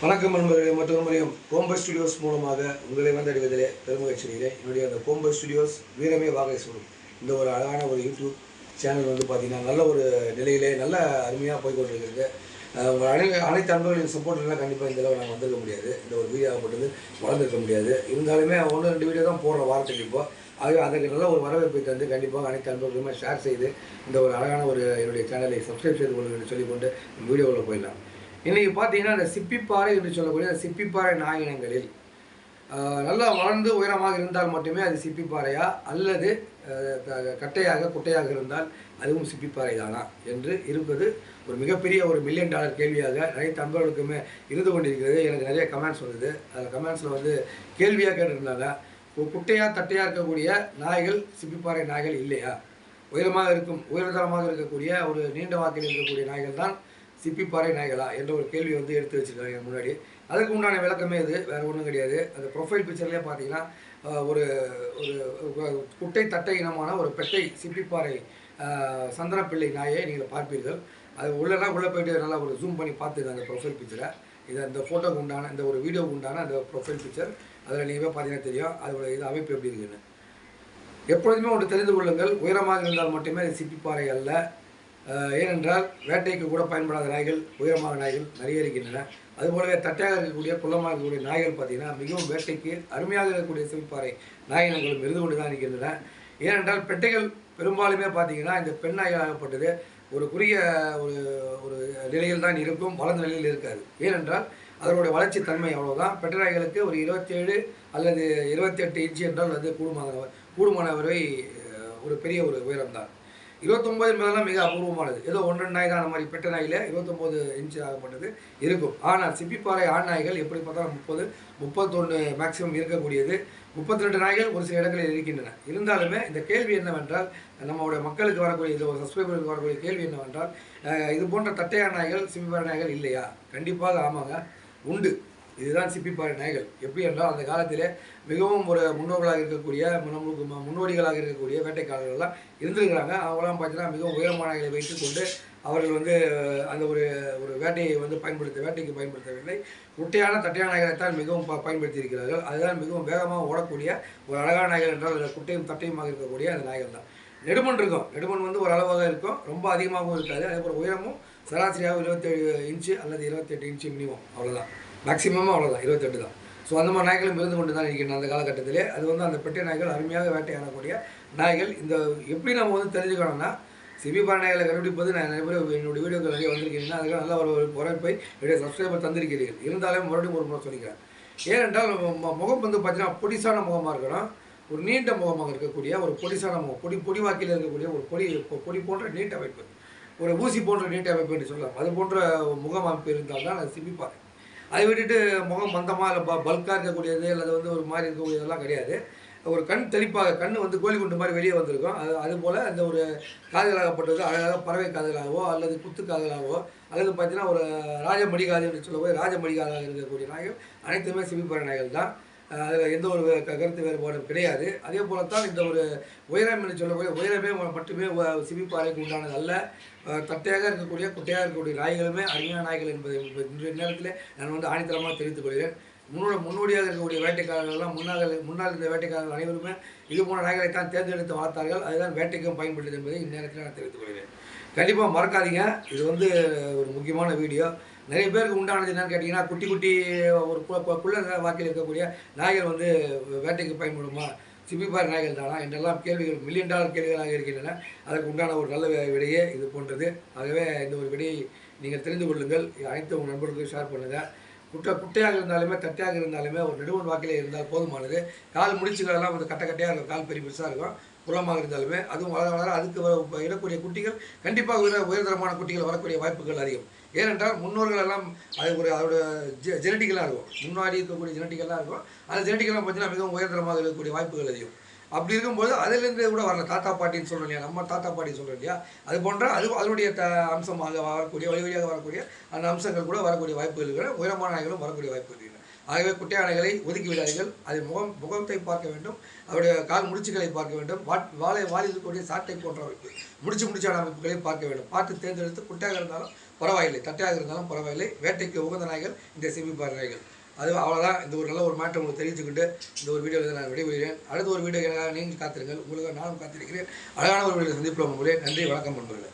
வணக்கம் நண்பர்களே மற்றொரு முறையும் கோம்பை ஸ்டுடியோஸ் மூலமாக உங்களை வந்தடைவதிலே பெருமகிழ்ச்சி அடைகிறேன் என்னுடைய அந்த கோம்பை ஸ்டுடியோஸ் வீரமே வாகை சூடும் இந்த ஒரு அழகான ஒரு யூடியூப் சேனல் வந்து பார்த்தீங்கன்னா நல்ல ஒரு நிலையிலே நல்ல அருமையாக போய்கொண்டிருக்கிறது உங்கள் அனை அனைத்து அன்பர்களின் சப்போர்ட் கண்டிப்பாக இந்த அளவு நாங்கள் வந்திருக்க முடியாது. இந்த ஒரு வீடியோ மட்டும் வளர்ந்துருக்க முடியாது. இருந்தாலுமே ஒன்று ரெண்டு வீடியோ தான் போடுற வாரத்துக்கு இப்போ. ஆகவே அதுக்கு நல்ல ஒரு வரவேற்பை தந்து கண்டிப்பாக அனைத்து அன்பர்களுமே ஷேர் செய்து இந்த ஒரு அழகான ஒரு என்னுடைய சேனலை சப்ஸ்கிரைப் செய்து கொள்ளுங்கள் சொல்லிக்கொண்டு வீடியோவில் போயிடலாம். இன்றைக்கி பார்த்தீங்கன்னா இந்த சிப்பிப்பாறை என்று சொல்லக்கூடிய அந்த சிப்பிப்பாறை நாயினங்களில் நல்லா வளர்ந்து உயரமாக இருந்தால் மட்டுமே அது சிப்பிப்பாறையா? அல்லது கட்டையாக குட்டையாக இருந்தால் அதுவும் சிப்பிப்பாறை தானா என்று இருப்பது ஒரு மிகப்பெரிய ஒரு மில்லியன் டாலர் கேள்வியாக நிறைய நண்பர்களுக்குமே இருந்து கொண்டிருக்கிறது. எனக்கு நிறைய கமெண்ட்ஸ் வந்தது. அதில் கமெண்ட்ஸில் வந்து கேள்வியாக கேட்டிருந்தாங்க. குட்டையாக தட்டையாக இருக்கக்கூடிய நாய்கள் சிப்பிப்பாறை நாய்கள் இல்லையா? உயரமாக இருக்கும் உயர்தரமாக இருக்கக்கூடிய ஒரு நீண்ட வாக்கில் இருக்கக்கூடிய நாய்கள் தான் சிப்பிப்பாறை நாய்களா என்ற ஒரு கேள்வி வந்து எடுத்து வச்சிருக்காங்க என் முன்னாடி. அதுக்கு உண்டான விளக்கமே இது வேறு ஒன்றும் கிடையாது. அந்த ப்ரொஃபைல் பிக்சர்லேயே பார்த்தீங்கன்னா ஒரு ஒரு குட்டை தட்டை இனமான ஒரு பெட்டை சிப்பிப்பாறை ஆஹ், சந்தனப்பிள்ளை நாயை நீங்கள் பார்ப்பீர்கள். அது உள்ளனா உள்ளே போயிட்டு நல்லா ஒரு ஜூம் பண்ணி பார்த்துங்க அந்த ப்ரொஃபைல் பிக்சரை இது அந்த ஃபோட்டோக்கு உண்டான இந்த ஒரு வீடியோக்கு உண்டான அந்த ப்ரொஃபைல் பிக்சர் அதில் நீங்கள் பார்த்தீங்கன்னா தெரியும். அதோட இது அமைப்பு எப்படி இருக்குன்னு. எப்பொழுதுமே ஒன்று தெரிந்து கொள்ளுங்கள். உயரமாக இருந்தால் மட்டுமே அது சிப்பிப்பாறை அல்ல. ஏனென்றால் வேட்டைக்கு கூட பயன்படாத நாய்கள் உயரமாக நாய்கள் நிறைய இருக்கின்றன. அதுபோலவே தட்டையாக இருக்கக்கூடிய குள்ளமாக இருக்கக்கூடிய நாய்கள் பார்த்தீங்கன்னா மிகவும் வேட்டைக்கு அருமையாக இருக்கக்கூடிய சிப்பிப்பாறை நாய் இனங்களும் இருந்து கொண்டு தான் இருக்கின்றன. ஏனென்றால் பெட்டைகள் பெரும்பாலுமே பார்த்திங்கன்னா இந்த பெண் நாய்களாகப்பட்டது ஒரு குறுகிய ஒரு ஒரு நிலையில் தான் இருக்கும் வளர்ந்த நிலையில் இருக்காது. ஏனென்றால் அதனுடைய வளர்ச்சி தன்மை அவ்வளோதான் பெட்டை நாய்களுக்கு ஒரு இருபத்தேழு அல்லது இருபத்தெட்டு இன்ச்சு என்றால் அது கூடுமான கூடுமான வரை ஒரு பெரிய ஒரு உயரம் தான். இருபத்தொம்போது என்பதெல்லாம் மிக அபூர்வமானது. ஏதோ ஒன்று நாய் தான் அந்த மாதிரி பெட்ட நாயில் இருபத்தொம்போது இன்ச்சு ஆகப்பட்டது இருக்கும். ஆனால் சிப்பிப்பாறை ஆண் நாய்கள் எப்படி பார்த்தாலும் முப்பது முப்பத்தொன்று மேக்சிமம் இருக்கக்கூடியது. முப்பத்தி ரெண்டு நாய்கள் ஒரு சில இடங்களில் இருக்கின்றன. இருந்தாலுமே இந்த கேள்வி என்னவென்றால் நம்மளுடைய மக்களுக்கு வரக்கூடிய இது ஒரு சப்ஸ்கிரைபருக்கு வரக்கூடிய கேள்வி என்னவென்றால் இது போன்ற தட்டையான நாய்கள் சிப்பிப்பாறை நாய்கள் இல்லையா? கண்டிப்பாக ஆமாங்க உண்டு. இதுதான் சிப்பிப்பாறை நாய்கள். எப்படி என்றால் அந்த காலத்தில் மிகவும் ஒரு முன்னோர்களாக இருக்கக்கூடிய நம்மளுக்கு ம- முன்னோடிகளாக இருக்கக்கூடிய வேட்டைக்காரர்கள்லாம் இருந்திருக்கிறாங்க. அவங்களாம் பார்த்தீங்கன்னா மிகவும் உயரமான நாய்களை வைத்துக்கொண்டு அவர்கள் வந்து அந்த ஒரு ஒரு வேட்டையை வந்து பயன்படுத்த வேட்டைக்கு பயன்படுத்தவில்லை. குட்டையான தட்டையான நாய்களைத்தான் மிகவும் ப பயன்படுத்தி இருக்கிறார்கள் அதுதான் மிகவும் வேகமாக ஓடக்கூடிய ஒரு அழகான நாய்கள் என்றால் அந்த குட்டையும் தட்டையுமாக இருக்கக்கூடிய அந்த நாய்கள் தான். நெடுமன் இருக்கும். நெடுமன் வந்து ஒரு அளவாக இருக்கும். ரொம்ப அதிகமாகவும் இருக்காது. அதே போல் உயரமும் சராசரியாக இருபத்தேழு இன்ச்சு அல்லது இருபத்தெட்டு இன்ச்சு மினிமம். அவ்வளோதான் மேக்ஸிமம் அவ்வளோதான் இருபத்தெட்டு தான். ஸோ அந்த மாதிரி நாய்களும் இருந்து கொண்டு தான் இருக்கின்றன அந்த காலகட்டத்திலே. அது வந்து அந்த பெட்டை நாய்கள் அருமையாக வேட்டையாடக்கூடிய நாய்கள். இந்த எப்படி நம்ம வந்து தெரிஞ்சுக்கணும்னா சிபிபார நாய்களை கண்டுபிடிப்பது நான் நிறைய பேர் என்னுடைய வீடியோக்கள் நிறைய வந்திருக்கீங்கன்னா அதுக்காக நல்ல ஒரு ஒரு வரவேற்பை என்னுடைய சப்ஸ்கிரைபர் தந்திருக்கிறீர்கள். இருந்தாலும் மறுபடியும் ஒரு முறை சொல்லிக்கிறேன். ஏனென்றால் முகம் வந்து பார்த்தீங்கன்னா பொடிசான முகமாக இருக்கணும். ஒரு நீண்ட முகமாக இருக்கக்கூடிய ஒரு பொடிசான முகம் பொடி பொடி வாக்கில் இருக்கக்கூடிய ஒரு பொடி பொடி போன்ற நீட்ட அமைப்பு ஒரு ஊசி போன்ற நீட்ட அமைப்பு என்று சொல்லலாம். அது போன்ற முகம் அமைப்பு இருந்தால் தான் அது சிபிப்பாறை அதை விட்டுட்டு முகம் மந்தமாக இல்லை ப பல்காக இருக்கக்கூடியது அல்லது வந்து ஒரு மாதிரி இருக்கக்கூடியதெல்லாம் கிடையாது. ஒரு கண் தெளிப்பாக கண் வந்து கோழி குண்டு மாதிரி வெளியே வந்திருக்கும். அது அதுபோல் அந்த ஒரு காதுகளாகப்பட்டது அழகாக பறவை காதுகளாகவோ அல்லது குத்து காதுகளாகவோ அல்லது பார்த்தீங்கன்னா ஒரு ராஜமடிகாது என்று சொல்லக்கூடிய ராஜமடிகாதாக இருக்கக்கூடிய நாய்கள் அனைத்துமே சிபிப்பாறை நாய்கள் தான். அதில் எந்த ஒரு க- கருத்து வேறுபாடும் கிடையாது. அதே போல தான் இந்த ஒரு உயரம் என்று சொல்லக்கூடிய உயரமே மட்டுமே உ- சிபிப்பாறைக்கு உண்டானது அல்ல. தட்டையாக இருக்கக்கூடிய குட்டையாக இருக்கக்கூடிய நாய்களுமே அருமையான நாய்கள் என்பதை இன்றைய நேரத்தில் நான் வந்து ஆணித்தரமாக தெரிவித்துக் கொள்கிறேன். முன்னோட முன்னோடியாக இருக்கக்கூடிய வேட்டைக்காரர்கள்லாம் முன்னாள் முன்னால் இருந்த வேட்டைக்காரர்கள் அனைவருமே இது போன்ற நாய்களை தான் தேர்ந்தெடுத்து வளர்த்தார்கள். அதுதான் வேட்டைக்கும் பயன்படுது என்பதை இந்நேரத்தில் நான் தெரிவித்துக் கொள்கிறேன். கண்டிப்பாக மறக்காதீங்க. இது வந்து ஒரு முக்கியமான வீடியோ. நிறைய பேருக்கு உண்டானது என்னன்னு கேட்டிங்கன்னா குட்டி குட்டி ஒரு கு- வாக்கில் இருக்கக்கூடிய நாய்கள் வந்து வேட்டைக்கு பயன்படுமா? சிப்பிப்பார் நாய்கள் தானா? என்றெல்லாம் கேள்விகள் மில்லியன் டாலர் கேள்விகளாக இருக்கின்றன. அதற்கு உண்டான ஒரு நல்ல விடையே இது போன்றது. ஆகவே இந்த ஒரு விடையை நீங்கள் தெரிந்து கொள்ளுங்கள். அனைத்து உங்கள் நண்பர்களுக்கும் ஷேர் பண்ணுங்கள் குட்டை குட்டையாக இருந்தாலுமே தட்டையாக இருந்தாலுமே ஒரு நெடுவன் வாக்கிலே இருந்தால் போதுமானது. கால் முடிச்சுகள் எல்லாம் வந்து கட்ட கட்டையாக இருக்கும். கால் பெரிய பெருசாக இருக்கும். குள்ளமாக இருந்தாலுமே அதுவும் வளர வளர அதுக்கு இடக்கூடிய குட்டிகள் கண்டிப்பாக உயர உயர்தரமான குட்டிகள் வரக்கூடிய வாய்ப்புகள் அதிகம். ஏனென்றால் முன்னோர்கள் எல்லாம் அது ஒரு அதோட ஜெ ஜெனட்டிக்கலாக இருக்கும். முன்னாடி இருக்கக்கூடிய ஜெனட்டிக்கலாக இருக்கும். அந்த ஜெனட்டிக்கெல்லாம் பார்த்தீங்கன்னா மிகவும் உயர்தரமாக இருக்கக்கூடிய வாய்ப்புகள் அதிகம். அப்படி இருக்கும்போது அதிலிருந்து கூட வரல. தாத்தா பாட்டின்னு சொல்கிறோம் இல்லையா? நம்ம தாத்தா பாட்டி சொல்கிறோம் இல்லையா? அது போன்ற அது அதனுடைய த அம்சமாக வரக்கூடிய வழி வழியாக வரக்கூடிய அந்த அம்சங்கள் கூட வரக்கூடிய வாய்ப்புகள் இருக்கிற உயரமான நாய்களும் வரக்கூடிய வாய்ப்பு இருக்கின்றன ஆகவே குட்டை யானைகளை ஒதுக்கி விடாதீர்கள். அதை முகம் முகத்தை பார்க்க வேண்டும். அவருடைய கால் முடிச்சுகளை பார்க்க வேண்டும். வாட் வாழை வாலில் இருக்கக்கூடிய சாட்டை போன்ற அமைப்பு முடிச்சு முடிச்சான அமைப்புகளை பார்க்க வேண்டும். பார்த்து தேர்ந்தெடுத்து குட்டையாக இருந்தாலும் பரவாயில்லை. தட்டையாக இருந்தாலும் பரவாயில்லை. வேட்டைக்கு உகந்த நாய்கள் இந்த செமிப்பார் நாய்கள். அது அவ்வளோதான் இந்த ஒரு நல்ல ஒரு மாற்றம் உங்களுக்கு தெரிவித்துக்கிட்டு இந்த ஒரு வீடியோவில் நான் விடைபெறுகிறேன். அடுத்த ஒரு வீடியோ நீங்கள் காத்திருங்கள். உங்களுக்கு நானும் காத்திருக்கிறேன். அழகான ஒரு வீடியோ சந்திப்பில் உங்களே. நன்றி. வணக்கம் நண்பர்களே.